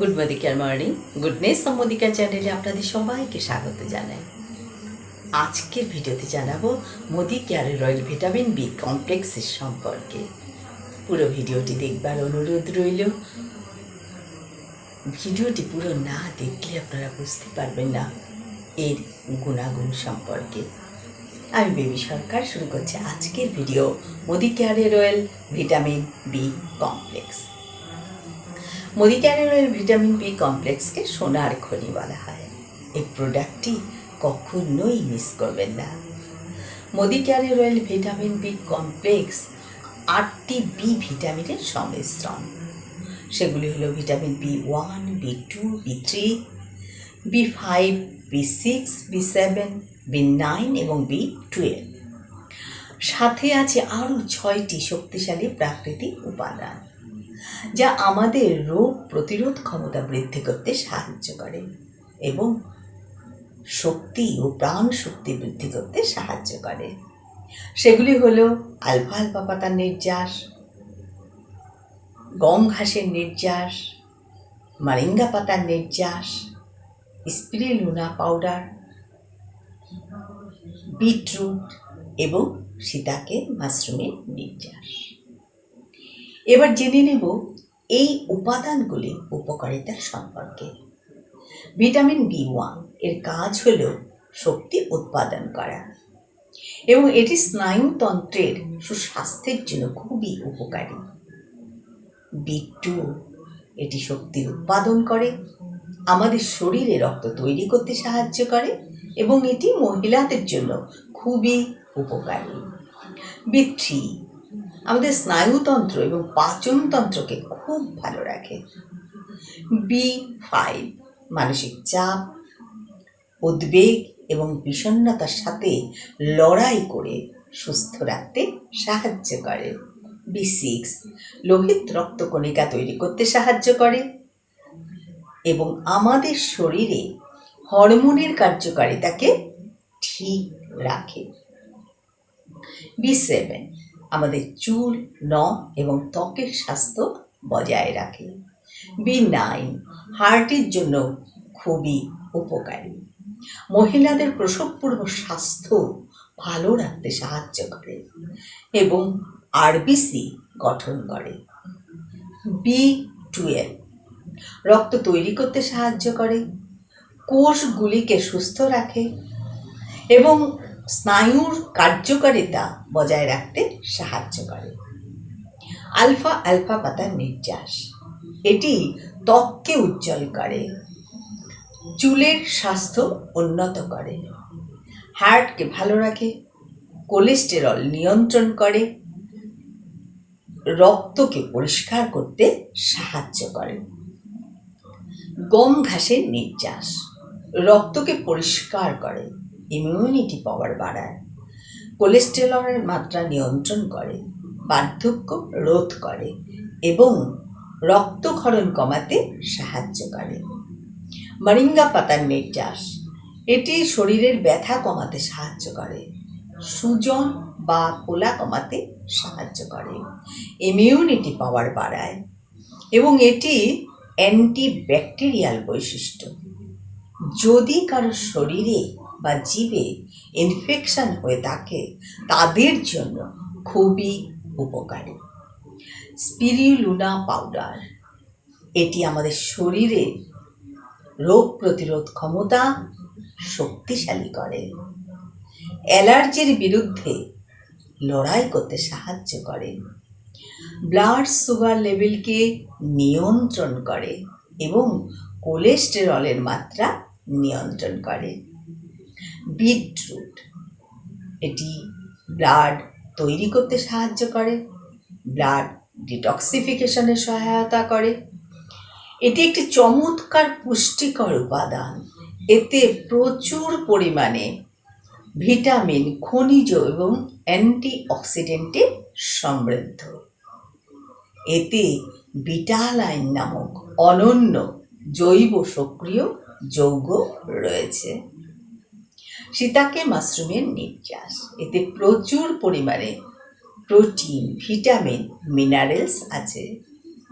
Good Modicare morning goodness of Modicare চ্যানেলে আপনাদের সবাইকে স্বাগত জানাই। আজকের ভিডিওতে জানাব মোদি কেয়ারের রয়্যাল ভিটামিন বি কমপ্লেক্সের সম্পর্কে। পুরো ভিডিওটি দেখবার অনুরোধ রইল। ভিডিওটি পুরো না দেখলে আপনারা বুঝতে পারবেন না এর গুণাগুণ সম্পর্কে। আমি বেবি সরকার, শুরু করছি আজকের ভিডিও মোদি কেয়ারের royal vitamin B complex Modi vitamin B কমপ্লেক্সকে সোনার খনি বলা হয়। এই প্রোডাক্টটি কখনোই মিস করবেন না। মোদি কেয়ারের ভিটামিন বি কমপ্লেক্স আটটি বি ভিটামিনের সংমিশ্রণ। সেগুলি হলো vitamin B one, B two, B three, B five, B six, B seven, B nine এবং বি টুয়েলভ। সাথে আছে আরও ছয়টি শক্তিশালী প্রাকৃতিক উপাদান। যা আমাদের রোগ প্রতিরোধ ক্ষমতা বৃদ্ধি করতে সাহায্য করে এবং শক্তি ও প্রাণ শক্তি বৃদ্ধি করতে সাহায্য করে। সেগুলি হলো আলফা আলফা পাতার নির্যাস, গম ঘাসের নির্যাস, মারিঙ্গা পাতার নির্যাস স্পিরিলুনা পাউডার, বিটরুট এবং সীতাকে মাশরুমের নির্যাস। এবার জেনে নেব এই উপাদানগুলি উপকারিতা সম্পর্কে। ভিটামিন বি ওয়ানের কাজ হল শক্তি উৎপাদন করা। এবং এটি স্নায়ুতন্ত্রের সুস্বাস্থ্যের জন্য খুবই উপকারী। বি টু, এটি শক্তি উৎপাদন করে, আমাদের শরীরে রক্ত তৈরি করতে সাহায্য করে এবং এটি মহিলাদের জন্য খুবই উপকারী। বি থ্রি আমাদের স্নায়ুতন্ত্র এবং পাচনতন্ত্রকে খুব ভালো রাখে। বি ফাইভ মানসিক চাপ, উদ্বেগ এবং বিষণ্ণতার সাথে লড়াই করে সুস্থ রাখতে সাহায্য করে। বি সিক্স লোহিত রক্তকণিকা তৈরি করতে সাহায্য করে এবং আমাদের শরীরে হরমোনের কার্যকারিতাকে ঠিক রাখে। বি সেভেন আমাদের চুল, নখ এবং ত্বকের স্বাস্থ্য বজায় রাখে। বি নাইন হার্টের জন্য খুবই উপকারী। মহিলাদের প্রসবপূর্ব স্বাস্থ্য ভালো রাখতে সাহায্য করে এবং আরবিসি গঠন করে। বি টুয়েলভ রক্ত তৈরি করতে সাহায্য করে। কোষগুলিকে সুস্থ রাখে এবং স্নায়ুর কার্যকারিতা বজায় রাখতে সাহায্য করে। আলফা আলফা পাতার নির্যাস। এটি ত্বককে উজ্জ্বল করে, চুলের স্বাস্থ্য উন্নত করে, হার্টকে ভালো রাখে, কোলেস্টেরল নিয়ন্ত্রণ করে, রক্তকে পরিষ্কার করতে সাহায্য করে। গম ঘাসের নির্যাস। রক্তকে পরিষ্কার করে। ইমিউনিটি পাওয়ার বাড়ায়। কোলেস্টেরলের মাত্রা নিয়ন্ত্রণ করে, বার্ধক্য রোধ করে এবং রক্তক্ষরণ কমাতে সাহায্য করে। মরিঙ্গা পাতার নির্যাস, এটি শরীরের ব্যথা কমাতে সাহায্য করে, সুজন বা পোলা কমাতে সাহায্য করে ইমিউনিটি পাওয়ার বাড়ায় এবং এটি অ্যান্টিব্যাকটেরিয়াল বৈশিষ্ট্য। যদি কারও শরীরে বা জীবে ইনফেকশন হয়ে থাকে, তাদের জন্য খুবই উপকারী। স্পিরিলুনা পাউডার এটি আমাদের শরীরে রোগ প্রতিরোধ ক্ষমতা শক্তিশালী করে। অ্যালার্জির বিরুদ্ধে লড়াই করতে সাহায্য করে। ব্লাড সুগার লেভেলকে নিয়ন্ত্রণ করে এবং কোলেস্টেরলের মাত্রা নিয়ন্ত্রণ করে। বিটরুট। এটি ব্লাড তৈরি করতে সাহায্য করে, ব্লাড ডিটক্সিফিকেশনে সহায়তা করে। এটি একটি চমৎকার পুষ্টিকর উপাদান। এতে প্রচুর পরিমাণে ভিটামিন, খনিজ এবং অ্যান্টিঅক্সিডেন্টে সমৃদ্ধ। এতে বিটালাইন নামক অনন্য জৈব সক্রিয় যৌগ রয়েছে। সীতাকে মাশরুমের নির্যাস। এতে প্রচুর পরিমাণে প্রোটিন, ভিটামিন, মিনারেলস আছে।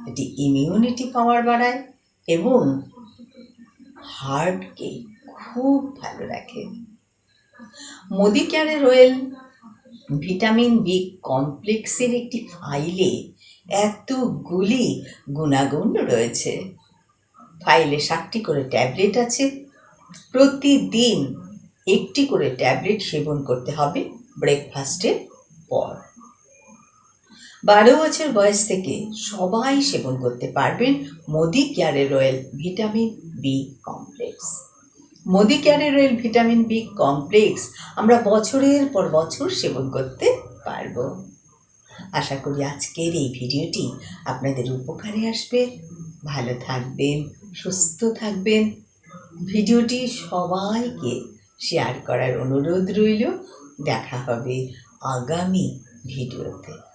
এটি ইমিউনিটি পাওয়ার বাড়ায় এবং হার্টকে খুব ভালো রাখে। মোদি কেয়ারের অয়েল ভিটামিন বি কমপ্লেক্সের একটি ফাইলে এতগুলি গুণাগুণ রয়েছে। ফাইলে সাতটি করে ট্যাবলেট আছে। প্রতিদিন একটি করে ট্যাবলেট সেবন করতে হবে ব্রেকফাস্টের পর। বারো বছর বয়স থেকে সবাই সেবন করতে পারবেন মোদি কেয়ারের অয়েল ভিটামিন বি কমপ্লেক্স। মোদি কেয়ারের অয়েল ভিটামিন বি কমপ্লেক্স আমরা বছরের পর বছর সেবন করতে পারব। আশা করি আজকের এই ভিডিওটি আপনাদের উপকারে আসবে। ভালো থাকবেন, সুস্থ থাকবেন। ভিডিওটি সবাইকে শেয়ার করার অনুরোধ রইল। দেখা হবে আগামী ভিডিওতে।